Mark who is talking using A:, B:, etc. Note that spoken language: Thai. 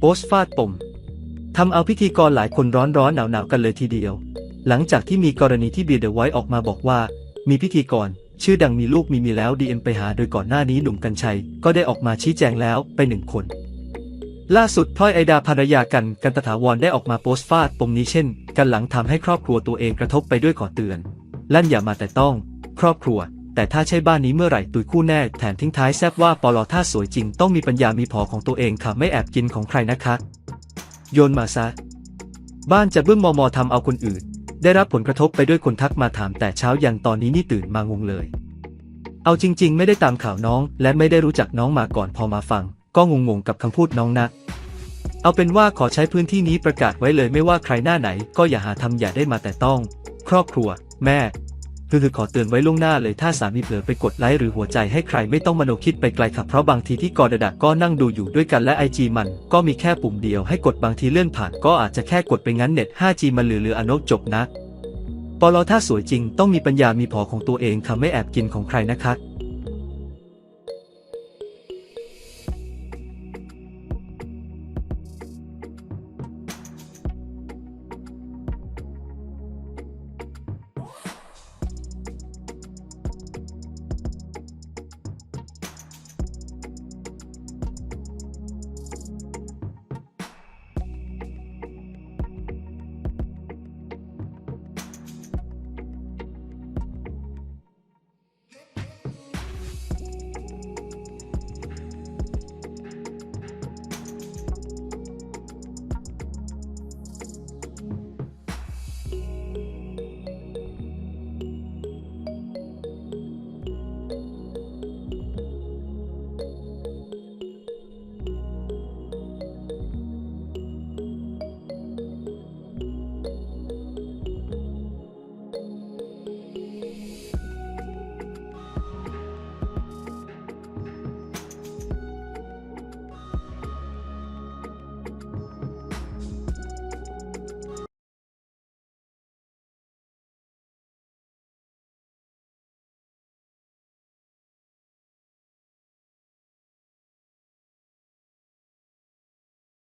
A: โพสต์ฟาดปมทำเอาพิธีกรหลายคนร้อนร้อนหนาวหนาวกันเลยทีเดียว หลังจากที่มีกรณีที่เบียร์เดอะไวท์ออกมาบอกว่า มีพิธีกร ชื่อดังมีลูกมีมีแล้วดีเอ็มไปหาโดยก่อนหน้านี้หนุ่มกัญชัย ก็ได้ออกมาชี้แจงแล้วไปหนึ่งคน ล่าสุดพลอยไอดาภรรยากันกันตถาวรได้ออกมาโพสต์ฟาดปมนี้เช่น กันหลังทำให้ครอบครัวตัวเองกระทบไปด้วยขอเตือน ลั่นอย่ามาแต่ต้อง ครอบครัว แต่ถ้าใช่บ้านนี้เมื่อไหร่ตุยคู่แน่ แถมทิ้งท้ายแซบว่าปลอถ้าสวยจริงต้องมีปัญญามีพอของตัวเองค่ะไม่แอบกินของใครนะคะ โยนมาซะ บ้านจะบึ้มมอมอทำเอาคนอื่น ได้รับผลกระทบไปด้วยคนทักมาถามแต่เช้ายันตอนนี้นี่ตื่นมางงเลย เอาจริง ๆ ไม่ได้ตามข่าวน้อง และไม่ได้รู้จักน้องมาก่อนพอมาฟัง ก็งงๆกับคำพูดน้องนักเอาเป็นว่าขอใช้พื้นที่นี้ประกาศไว้เลยไม่ว่าใครหน้าไหน ก็อย่าหาทำอย่าได้มาแต่ต้อง ครอบครัว แม่ คือขอเตือนไว้ล่วงหน้าเลยถ้าสามีเผลอไปกดไลค์หรือหัวใจให้ใครไม่ต้องมโนคิดไปไกลครับเพราะบางทีที่กอดดะก็นั่งดูอยู่ด้วยกันและไอจีมัน ก็มีแค่ปุ่มเดียวให้กดบางทีเลื่อนผ่านก็อาจจะแค่กดไปงั้นเน็ต 5G มันเหลือๆอนกจบนะปลอถ้าสวยจริงต้องมีปัญญามีพอของตัวเองค่ะไม่แอบกินของใครนะคะ